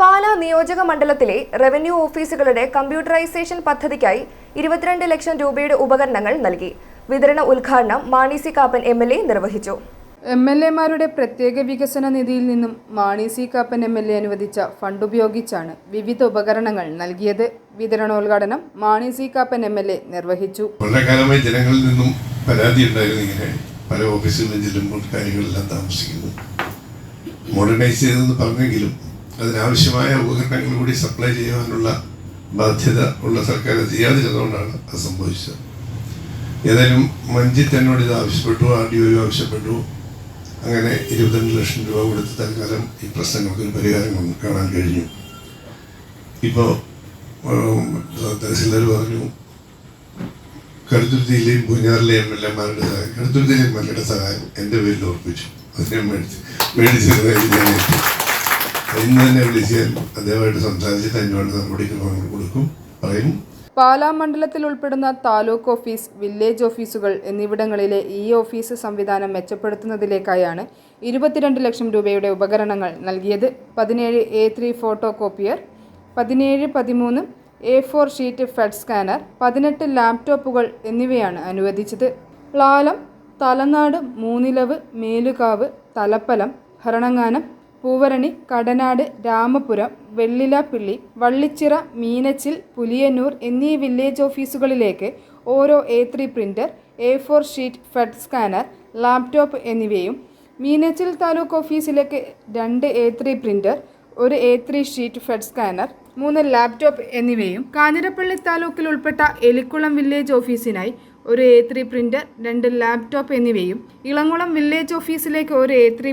പാലാ നിയോജക മണ്ഡലത്തിലെ റവന്യൂ ഓഫീസുകളുടെ കമ്പ്യൂട്ടറൈസേഷൻ പദ്ധതിക്കായി ഇരുപത്തിരണ്ട് ലക്ഷം രൂപയുടെ ഉപകരണങ്ങൾ നൽകി. വിതരണ ഉദ്ഘാടനം Mani C Kappan M L A നിർവഹിച്ചു. എം എൽ എമാരുടെ പ്രത്യേക വികസന നിധിയിൽ നിന്നും Mani C Kappan M L A അനുവദിച്ച ഫണ്ട് ഉപയോഗിച്ചാണ് വിവിധ ഉപകരണങ്ങൾ നൽകിയത്. വിതരണോദ്ഘാടനം Mani C Kappan M L A നിർവഹിച്ചു. വളരെ കാലമായി ജനങ്ങളിൽ നിന്നും പരാതി ഉണ്ടായിരുന്നു ഇങ്ങനെ പല ഓഫീസുകളിലും ചെല്ലുമ്പോൾ കാര്യങ്ങളെല്ലാം താമസിക്കുന്നു. മോഡേണൈസ് ചെയ്തെന്ന് പറഞ്ഞെങ്കിലും അതിനാവശ്യമായ ഉപകരണങ്ങൾ കൂടി സപ്ലൈ ചെയ്യാനുള്ള ബാധ്യത ഉള്ള സർക്കാർ അത് ചെയ്യാതിരുന്നതുകൊണ്ടാണ് അത് സംഭവിച്ചത്. ഏതായാലും മഞ്ജിത്ത് എന്നോട് ഇത് ആവശ്യപ്പെട്ടു ആർ ഡി ഒ ആവശ്യപ്പെട്ടു. അങ്ങനെ ഇരുപത്തിരണ്ട് ലക്ഷം രൂപ കൊടുത്ത് തൽക്കാലം ഈ പ്രശ്നങ്ങൾക്ക് ഒരു പരിഹാരം കാണാൻ കഴിഞ്ഞു. ഇപ്പോൾ തഹസിൽദാർ പറഞ്ഞു കടുത്തുരുത്തിയിലെയും പൂഞ്ഞാറിലെയും എം എൽ എമാരുടെ സഹായം കടുത്തുരുത്തിയിലെ എം എൽ എയുടെ സഹായം എന്റെ പേരിൽ ഓർപ്പിച്ചു. അതിനെ മേടിച്ച് മേടിച്ചിരുന്ന ഞാൻ എത്തി. ഇന്ന് തന്നെ വിളിച്ചാൽ അദ്ദേഹമായിട്ട് സംസാരിച്ചിട്ട് അതിനുവേണ്ട കൊടുക്കും. പറയും. പാലാ മണ്ഡലത്തിൽ ഉൾപ്പെടുന്ന താലൂക്ക് ഓഫീസ് വില്ലേജ് ഓഫീസുകൾ എന്നിവിടങ്ങളിലെ ഇ ഓഫീസ് സംവിധാനം മെച്ചപ്പെടുത്തുന്നതിലേക്കായാണ് ഇരുപത്തിരണ്ട് ലക്ഷം രൂപയുടെ ഉപകരണങ്ങൾ നൽകിയത്. പതിനേഴ് എ ത്രീ ഫോട്ടോ കോപ്പിയർ പതിനേഴ് പതിമൂന്ന് A four sheet fed scanner പതിനെട്ട് ലാപ്ടോപ്പുകൾ എന്നിവയാണ് അനുവദിച്ചത്. ലാലം തലനാട് മൂന്നിലവ് മേലുകാവ് തലപ്പലം ഭരണങ്ങാനം പൂവരണി കടനാട് രാമപുരം വെള്ളിലാപ്പിള്ളി വള്ളിച്ചിറ മീനച്ചിൽ പുലിയന്നൂർ എന്നീ വില്ലേജ് ഓഫീസുകളിലേക്ക് ഓരോ A three printer A four sheet fed scanner laptop എന്നിവയും മീനച്ചിൽ താലൂക്ക് ഓഫീസിലേക്ക് രണ്ട് എ ത്രീ ഒരു A three sheet fed scanner മൂന്ന് ലാപ്ടോപ്പ് എന്നിവയും കാഞ്ഞിരപ്പള്ളി താലൂക്കിൽ ഉൾപ്പെട്ട എലിക്കുളം വില്ലേജ് ഓഫീസിനായി ഒരു എ ത്രീ രണ്ട് ലാപ്ടോപ്പ് എന്നിവയും ഇളങ്കുളം വില്ലേജ് ഓഫീസിലേക്ക് ഒരു എ ത്രീ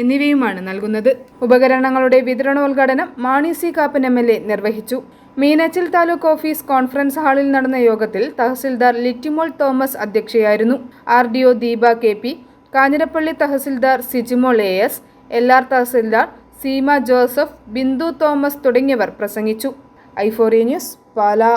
എന്നിവയുമാണ് നൽകുന്നത്. ഉപകരണങ്ങളുടെ വിതരണോദ്ഘാടനം Mani C Kappan M L A നിർവഹിച്ചു. മീനച്ചിൽ താലൂക്ക് ഓഫീസ് കോൺഫറൻസ് ഹാളിൽ നടന്ന യോഗത്തിൽ tahsildar Littymol Thomas അധ്യക്ഷയായിരുന്നു. R D O Deepa K P Kanjirappally tahsildar Sijimol A S L R tahsildar Seema Joseph Bindu Thomas തുടങ്ങിയവർ പ്രസംഗിച്ചു. ഐഫോറിയ ന്യൂസ് പാലാ.